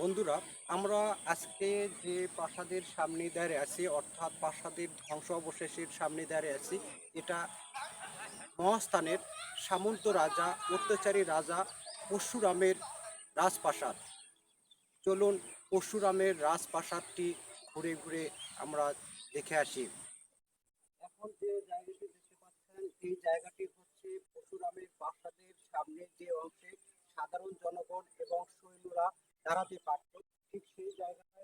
বন্ধুরা, আমরা আজকে যে প্রাসাদের সামনে দাঁড়িয়ে আছি, অর্থাৎ প্রাসাদের ধ্বংস অবশেষের সামনে দাঁড়িয়ে আছি, এটা মহাস্থানের সামন্ত রাজা, অত্যাচারী রাজা পরশুরামের রাজপ্রাসাদ। চলুন পরশুরামের রাজপ্রাসাদটি ঘুরে ঘুরে আমরা দেখে আসি এখন যে জায়গাটি দেখতে পাচ্ছেন এই জায়গাটি হচ্ছে পরশুরামের প্রাসাদের সামনে যে অংশে সাধারণ জনগণ এবং সৈন্যরা দাঁড়াতে পারত। ঠিক সেই হচ্ছে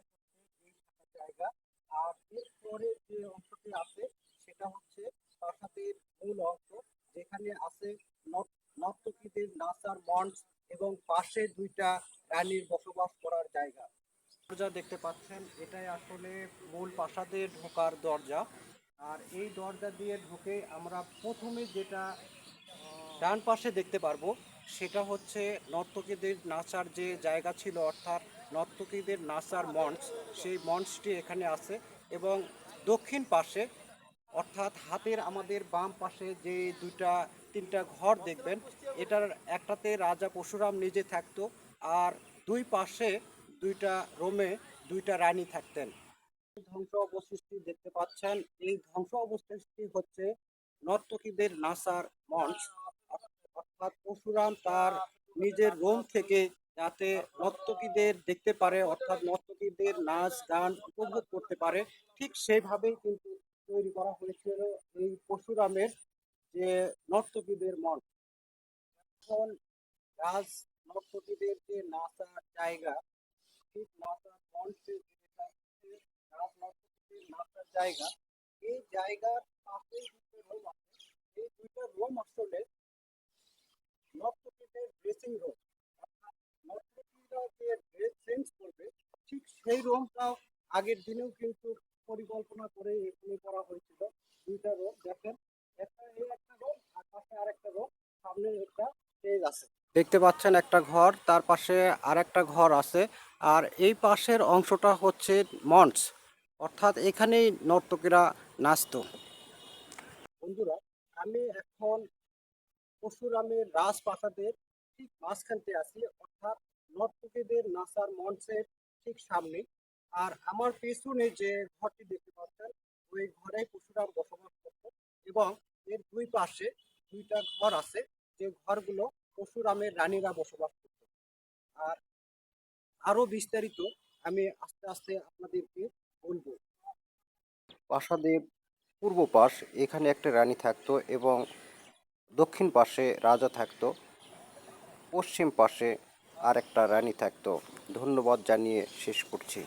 এই জায়গা। আর এরপরে যে অংশটি আছে, সেটা হচ্ছে প্রাসাদের মূল অংশ, যেখানে আছে নর্তকীদের নাচার মঞ্চ এবং পাশে দুইটা রানীর বসবাস করার জায়গা। দরজা দেখতে পাচ্ছেন, এটাই আসলে মূল প্রাসাদে ঢোকার দরজা। আর এই দরজা দিয়ে ঢুকে আমরা প্রথমে যেটা ডান পাশে দেখতে পারব সেটা হচ্ছে নর্তকীদের নাচার যে জায়গা ছিল, অর্থাৎ নর্তকীদের নাচার মঞ্চ, সেই মঞ্চটি এখানে আছে এবং দক্ষিণ পাশে, অর্থাৎ হাতের আমাদের বাম পাশে যে দুইটা, তিনটা ঘর দেখবেন, এটার একটাতে রাজা পরশুরাম নিজে থাকতো আর দুই পাশে দুইটা রোমে দুইটা রানী থাকতেন। ধ্বংস অবশিষ্টি দেখতে পাচ্ছেন, এই ধ্বংস অবশিষ্টি হচ্ছে নর্তকীদের নাচার মঞ্চ। অর্থাৎ পরশুরাম তার নিজের রোম থেকে যাতে নর্তকীদের দেখতে পারে, অর্থাৎ নর্তকীদের নাচ, গান উপভোগ করতে পারে, ঠিক সেইভাবেই কিন্তু তৈরি করা হয়েছিল এই পরশুরামের যে নর্তকীদের মঞ্চ এখন রাজ নর্তকীদের যে নাচার জায়গা, ঠিক নাচার মঞ্চে রাজ নর্তকীদের নাচার জায়গা, এই জায়গার পাশে দুটো রুম আছে। এই দুইটা রোম আসলে ড্রেসিং রুম চেঞ্জ করবে, ঠিক সেই রুমটাও আগের দিনেও কিন্তু পরিকল্পনা করে এখানে করা হয়েছিল। দুইটা রুম দেখেন, একটা এই একটা রুম আর পাশে আরেকটা রুম সামনে একটা স্টেজ আছে। দেখতে পাচ্ছেন একটা ঘর, তার পাশে আরেকটা ঘর আছে, আর এই পাশের অংশটা হচ্ছে মঞ্চ। অর্থাৎ এখানেই নর্তকীরা নাচতো। বন্ধুরা, আমি এখন পরশুরামের রাজপ্রাসাদের ঠিক মাঝখানতে আছি, অর্থাৎ নর্তকীদের নাচার মঞ্চের ঠিক সামনে। আর আমার পেছনে যে ঘরটি দেখতে পাচ্ছেন, ওই ঘরে পরশুরাম বসবাস করত এবং এর দুই পাশে দুইটা ঘর আছে, যে ঘরগুলো পরশুরামের রানীরা বসবাস করত। আর আরও বিস্তারিত আমি আস্তে আস্তে আপনাদেরকে বলব। প্রাসাদের পূর্ব পাশ এখানে একটা রানী থাকতো এবং দক্ষিণ পাশে রাজা থাকতো পশ্চিম পাশে আর একটা রানী থাকতো। ধন্যবাদ জানিয়ে শেষ করছি।